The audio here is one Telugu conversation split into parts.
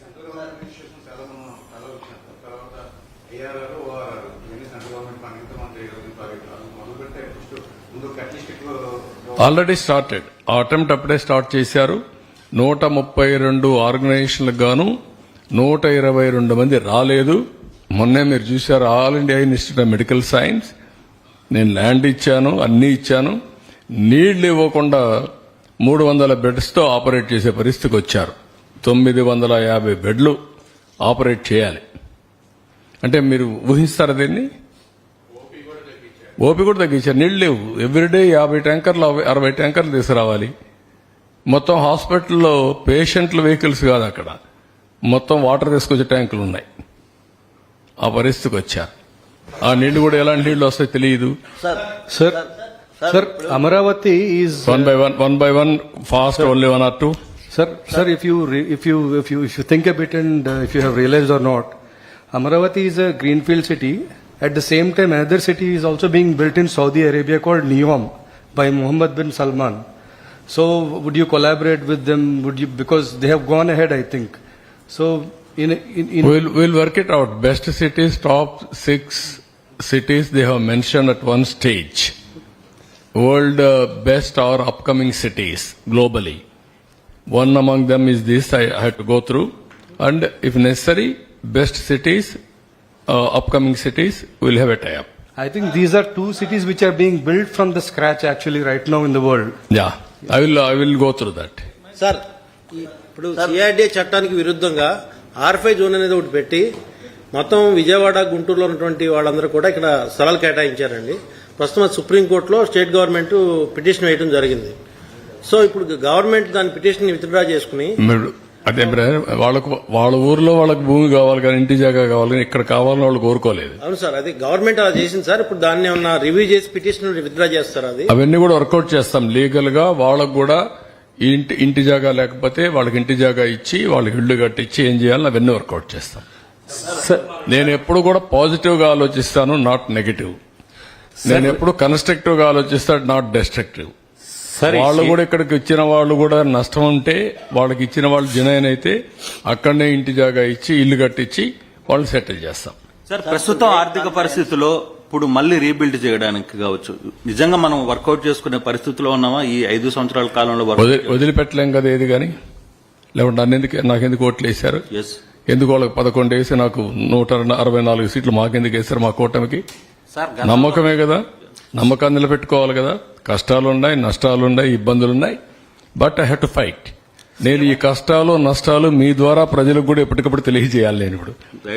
సెంట్రల్ గవర్నమెంట్ మనం వచ్చినాం తర్వాత ఏఆర్ఆర్ ఓఆర్ఆర్ ఇవన్నీ సెంట్రల్ గవర్నమెంట్ ఇంత మంది మొదలు ఫస్ట్ ముందు ఆల్రెడీ స్టార్టెడ్ ఆ అటెంప్ట్ అప్పుడే స్టార్ట్ చేశారు. నూట ముప్పై రెండు ఆర్గనైజేషన్లకు గాను నూట ఇరవై రెండు మంది రాలేదు. మొన్నే మీరు చూశారు All India Institute of Medical Science. నేను ల్యాండ్ ఇచ్చాను అన్ని ఇచ్చాను. నీళ్ళు ఇవ్వకుండా మూడు వందల బెడ్స్తో ఆపరేట్ చేసే పరిస్థితికి వచ్చారు. తొమ్మిది వందల యాభై బెడ్లు ఆపరేట్ చేయాలి. అంటే మీరు ఊహిస్తారా దీన్ని? ఓపి కూడా తగ్గించారు. నీళ్ళు లేవు. ఎవ్రీడే యాభై ట్యాంకర్లు అరవై- అరవై ట్యాంకర్లు తీసుకురావాలి. మొత్తం హాస్పిటల్లో పేషెంట్ల వెహికల్స్ కాదు అక్కడ. మొత్తం వాటర్ తీసుకొచ్చే ట్యాంకులు ఉన్నాయి. ఆ పరిస్థితికి వచ్చారు. ఆ నీళ్ళు కూడా ఎలాంటి నీళ్ళు వస్తాయో తెలియదు. Sir, sir, Amaravati is one by one one by one fast only one or two sir, sir. If you re, if you if you if you think a bit and uh, if you have realized or not, Amaravati is a greenfield city. At the same time, another city is also being built in Saudi Arabia called Neom by Mohammed bin Salman. So, would you collaborate with them? Would you because they have gone ahead? I think. So, in in, in We'll, we'll work it out. Best cities, top six cities they have mentioned at one stage. World uh, best or upcoming cities globally. One among them is this I had to go through. And if necessary, best cities, uh, upcoming cities, we'll have a tie-up. I think these are two cities which are being built from the scratch actually right now in the world. Yeah, I will, I will go through that. Sir ఇప్పుడు సిఆర్డీఏ చట్టానికి విరుద్ధంగా ఆర్ఫై జోన్ అనేది ఒకటి పెట్టి మొత్తం విజయవాడ గుంటూరులో ఉన్నటువంటి వాళ్ళందరూ కూడా ఇక్కడ స్థలాలు కేటాయించారండి ప్రస్తుతం సుప్రీంకోర్టులో స్టేట్ గవర్నమెంట్ పిటిషన్ వేయడం జరిగింది సో ఇప్పుడు గవర్నమెంట్ దాని పిటిషన్ విత్డ్రా చేసుకుని అదే బ్రదర్, వాళ్ళకు వాళ్ళ ఊర్లో వాళ్ళకి భూమి కావాలి కానీ ఇంటి జాగా కావాలి కానీ ఇక్కడ కావాలని వాళ్ళు కోరుకోలేదు. అవును సార్ అది గవర్నమెంట్ అలా చేసింది సార్. ఇప్పుడు దాన్ని ఏమన్నా రివ్యూ చేసి పిటిషన్ విత్డ్రా చేస్తారు అది? అవన్నీ కూడా వర్కౌట్ చేస్తాం. లీగల్గా వాళ్ళకు కూడా ఇంటి ఇంటి జాగా లేకపోతే వాళ్ళకి ఇంటి జాగా ఇచ్చి వాళ్ళకి ఇల్లు కట్టించి ఏం చేయాలని అవన్నీ వర్కౌట్ చేస్తాం. నేను ఎప్పుడు కూడా పాజిటివ్గా ఆలోచిస్తాను నాట్ నెగటివ్ నేను ఎప్పుడు కన్స్ట్రక్టివ్గా ఆలోచిస్తాను నాట్ డెస్ట్రక్టివ్ సరే వాళ్ళు కూడా ఇక్కడికి ఇచ్చిన వాళ్ళు కూడా నష్టం ఉంటే వాళ్ళకి ఇచ్చిన వాళ్ళు జనైన్ అయితే అక్కడనే ఇంటి జాగా ఇచ్చి ఇల్లు కట్టించి వాళ్ళు సెటిల్ చేస్తాం. సార్ ప్రస్తుతం ఆర్థిక పరిస్థితుల్లో ఇప్పుడు మళ్ళీ రీబిల్డ్ చేయడానికి కావచ్చు. నిజంగా మనం వర్కౌట్ చేసుకునే పరిస్థితిలో ఉన్నామా? ఈ ఐదు సంవత్సరాల కాలంలో వదిలి వదిలిపెట్టలేం కదా ఏది కానీ? లేకుంటే నన్నెందుకు నాకెందుకు ఓట్లు వేశారు? ఎందుకు వాళ్ళకి పదకొండు వేసి నాకు నూట అరవై నాలుగు సీట్లు మాకెందుకు వేశారు మా కూటమికి? సార్ నమ్మకమే కదా? నమ్మకాన్ని నిలబెట్టుకోవాలి కదా. కష్టాలున్నాయి నష్టాలున్నాయి ఇబ్బందులున్నాయి. But I have to fight నేను ఈ కష్టాలు నష్టాలు మీ ద్వారా ప్రజలకు కూడా ఎప్పటికప్పుడు తెలియజేయాలి నేను ఇప్పుడు.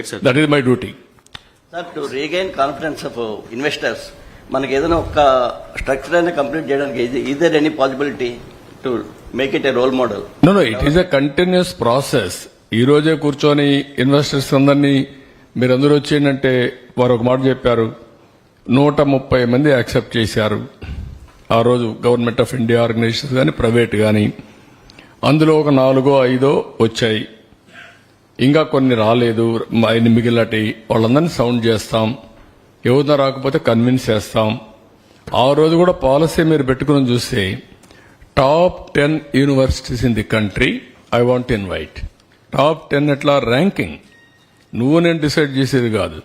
Sir that is my duty to regain confidence of uh, investors, మనకి ఏదైనా ఒక స్ట్రక్చర్ అయినా కంప్లీట్ చేయడానికి is there any possibility to make it a role model no no it is a continuous process ఈ రోజే కూర్చొని ఇన్వెస్టర్స్ అందరినీ మీరందరూ వచ్చేయంటే వారు ఒక మాట చెప్పారు. నూట ముప్పై మంది యాక్సెప్ట్ చేశారు. ఆ రోజు గవర్నమెంట్ ఆఫ్ ఇండియా ఆర్గనైజేషన్స్ కానీ ప్రైవేట్ కానీ అందులో ఒక నాలుగో ఐదో వచ్చాయి. ఇంకా కొన్ని రాలేదు. ఆయన మిగిలటి వాళ్ళందరినీ సౌండ్ చేస్తాం. ఎవరిన రాకపోతే కన్విన్స్ చేస్తాం. ఆ రోజు కూడా పాలసీ మీరు పెట్టుకుని చూస్తే top ten universities in the country I want invite. Top ten ఎట్లా? ర్యాంకింగ్. నువ్వు నేను డిసైడ్ చేసేది కాదు.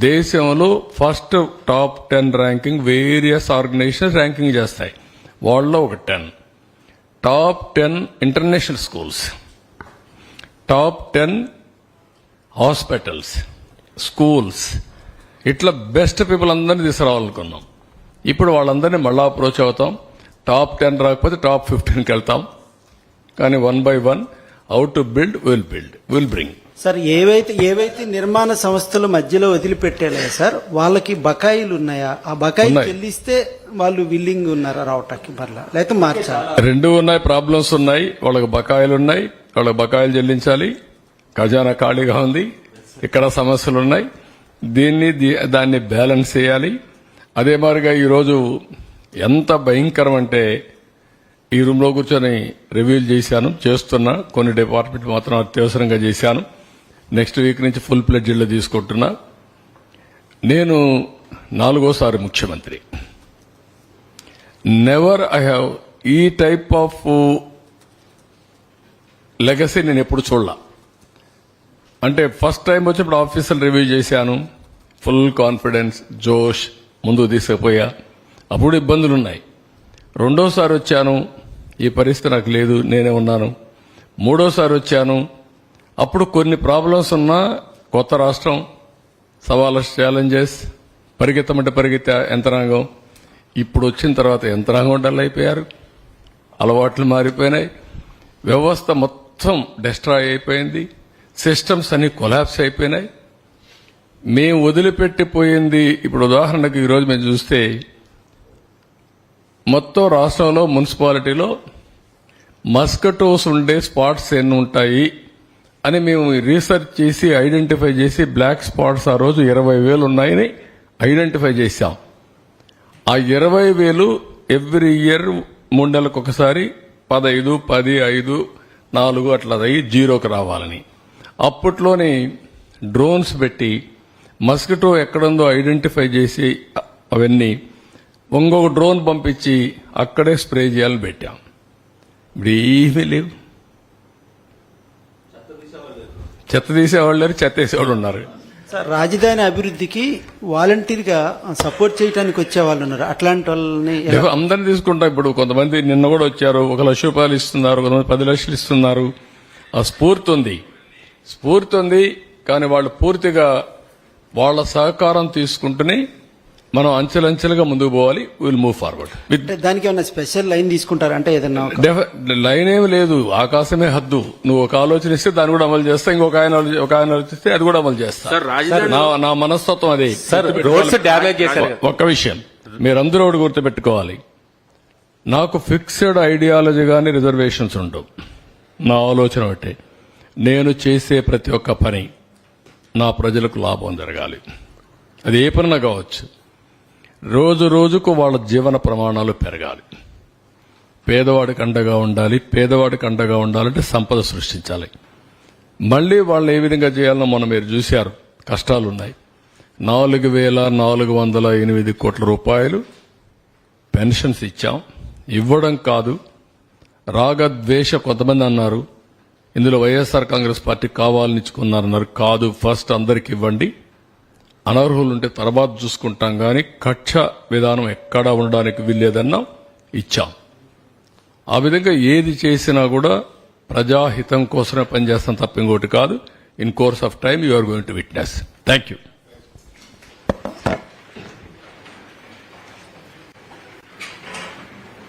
దేశంలో first top ten ranking various organisations ranking చేస్తాయి. వాళ్ళలో ఒక ten. Top ten international schools. Top ten hospitals schools. ఇట్లా బెస్ట్ పీపుల్ అందరినీ తీసుకురావాలనుకున్నాం. ఇప్పుడు వాళ్ళందరినీ మళ్ళీ అప్రోచ్ అవుతాం. టాప్ టెన్ రాకపోతే టాప్ ఫిఫ్టీన్కి వెళ్తాం. కానీ one by one out to build will build will bring sir ఏవైతే ఏవైతే నిర్మాణ సంస్థల మధ్యలో వదిలిపెట్టాలే సార్ వాళ్ళకి బకాయిలు ఉన్నాయా? ఆ బకాయి. చెల్లిస్తే వాళ్ళు విల్లింగ్ ఉన్నారా రావటానికి మరలా? లేకపోతే మార్చాలి? రెండు ఉన్నాయి ప్రాబ్లమ్స్ ఉన్నాయి. వాళ్ళకి బకాయిలు ఉన్నాయి. వాళ్ళకి బకాయిలు చెల్లించాలి. ఖజానా ఖాళీగా ఉంది. ఇక్కడ సమస్యలు ఉన్నాయి. దీన్ని దాన్ని బ్యాలెన్స్ చేయాలి. అదే మాదిరిగా ఈరోజు ఎంత భయంకరం అంటే ఈ రూమ్లో కూర్చొని రివ్యూలు చేశాను చేస్తున్నా. కొన్ని డిపార్ట్మెంట్ మాత్రం అత్యవసరంగా చేశాను. నెక్స్ట్ వీక్ నుంచి ఫుల్ ప్లెడ్జ్లో తీసుకుంటున్నా. నేను నాలుగోసారి ముఖ్యమంత్రి. నెవర్ ఐ హ్యావ్ ఈ టైప్ ఆఫ్ లెగసీ నేను ఎప్పుడు చూడలా. అంటే ఫస్ట్ టైం వచ్చినప్పుడు ఆఫీసులు రివ్యూ చేశాను. ఫుల్ కాన్ఫిడెన్స్ జోష్ ముందుకు తీసుకుపోయా. అప్పుడు ఇబ్బందులు ఉన్నాయి. రెండోసారి వచ్చాను. ఈ పరిస్థితి నాకు లేదు నేనే ఉన్నాను. మూడోసారి వచ్చాను. అప్పుడు కొన్ని ప్రాబ్లమ్స్ ఉన్నా కొత్త రాష్ట్రం సవాళ్ళ ఛాలెంజెస్ పరిగెత్తమంటే పరిగెత్తే యంత్రాంగం. ఇప్పుడు వచ్చిన తర్వాత యంత్రాంగం డల్ అయిపోయారు. అలవాట్లు మారిపోయినాయి. వ్యవస్థ మొత్తం డిస్ట్రాయ్ అయిపోయింది. సిస్టమ్స్ అన్ని కొలాప్స్ అయిపోయినాయి. మేము వదిలిపెట్టిపోయింది. ఇప్పుడు ఉదాహరణకు ఈరోజు మేము చూస్తే మొత్తం రాష్ట్రంలో మున్సిపాలిటీలో మస్కటోస్ ఉండే స్పాట్స్ ఎన్ని ఉంటాయి? అని మేము రీసెర్చ్ చేసి ఐడెంటిఫై చేసి బ్లాక్ స్పాట్స్ ఆ రోజు ఇరవై వేలు ఉన్నాయని ఐడెంటిఫై చేశాం. ఆ ఇరవై వేలు ఎవ్రీ ఇయర్ మూడు నెలలకు ఒకసారి పదైదు పది ఐదు నాలుగు అట్లా అయ్యి జీరోకి రావాలని. అప్పట్లోనే డ్రోన్స్ పెట్టి మస్కిటో ఎక్కడుందో ఐడెంటిఫై చేసి అవన్నీ ఇంకొక డ్రోన్ పంపించి అక్కడే స్ప్రే చేయాలని పెట్టాం. ఇప్పుడు ఏమీ లేవు. చెత్త తీసేవాళ్ళు లేరు చెత్త వేసేవాళ్ళు ఉన్నారు. సార్ రాజధాని అభివృద్ధికి వాలంటీర్గా సపోర్ట్ చేయడానికి వచ్చే వాళ్ళు ఉన్నారు. అట్లాంటి వాళ్ళని అందరిని తీసుకుంటాం. ఇప్పుడు కొంతమంది నిన్న కూడా వచ్చారు. ఒక లక్ష రూపాయలు ఇస్తున్నారు కొంతమంది పది లక్షలు ఇస్తున్నారు. ఆ స్ఫూర్తి ఉంది. స్ఫూర్తి ఉంది కానీ వాళ్ళు పూర్తిగా వాళ్ళ సహకారం తీసుకుంటూనే మనం అంచెలంచెలుగా ముందుకు పోవాలి విల్ మూవ్ ఫార్వర్డ్ విత్ దానికి ఏమైనా స్పెషల్ లైన్ తీసుకుంటారు? అంటే ఏదన్నా లైన్ ఏమి లేదు. ఆకాశమే హద్దు. నువ్వు ఒక ఆలోచన ఇస్తే దాన్ని కూడా అమలు చేస్తా ఇంకొక ఆయన ఒక ఆయన ఆలోచిస్తే అది కూడా అమలు చేస్తా. సార్, రాజధాని- నా నా మనస్తత్వం అదే. సార్ రోడ్స్ డ్యామేజ్ చేశారు. కదా. ఒక్క విషయం. మీరందరూ ఒకటి గుర్తుపెట్టుకోవాలి. నాకు ఫిక్స్డ్ ఐడియాలజీ కానీ రిజర్వేషన్స్ ఉండవు. నా ఆలోచన ఒకటే. నేను చేసే ప్రతి ఒక్క పని నా ప్రజలకు లాభం జరగాలి. అది ఏ పనినా కావచ్చు. రోజు రోజుకు వాళ్ళ జీవన ప్రమాణాలు పెరగాలి. పేదవాడికి అండగా ఉండాలి పేదవాడికి అండగా ఉండాలంటే సంపద సృష్టించాలి. మళ్ళీ వాళ్ళు ఏ విధంగా చేయాలనో మనం మీరు చూశారు. కష్టాలు ఉన్నాయి నాలుగు వేల నాలుగు వందల ఎనిమిది కోట్ల రూపాయలు పెన్షన్స్ ఇచ్చాం. ఇవ్వడం కాదు. రాగద్వేష కొంతమంది అన్నారు. ఇందులో వైఎస్ఆర్ కాంగ్రెస్ పార్టీ కావాలనిచ్చుకున్నారన్నారు కాదు ఫస్ట్ అందరికి ఇవ్వండి. అనర్హులు ఉంటే తర్వాత చూసుకుంటాం కానీ కక్ష విధానం ఎక్కడా ఉండడానికి వీల్లేదన్నా ఇచ్చాం. ఆ విధంగా ఏది చేసినా కూడా ప్రజాహితం కోసమే పనిచేస్తాం తప్ప ఇంకోటి కాదు. In course of time you are going to witness thank you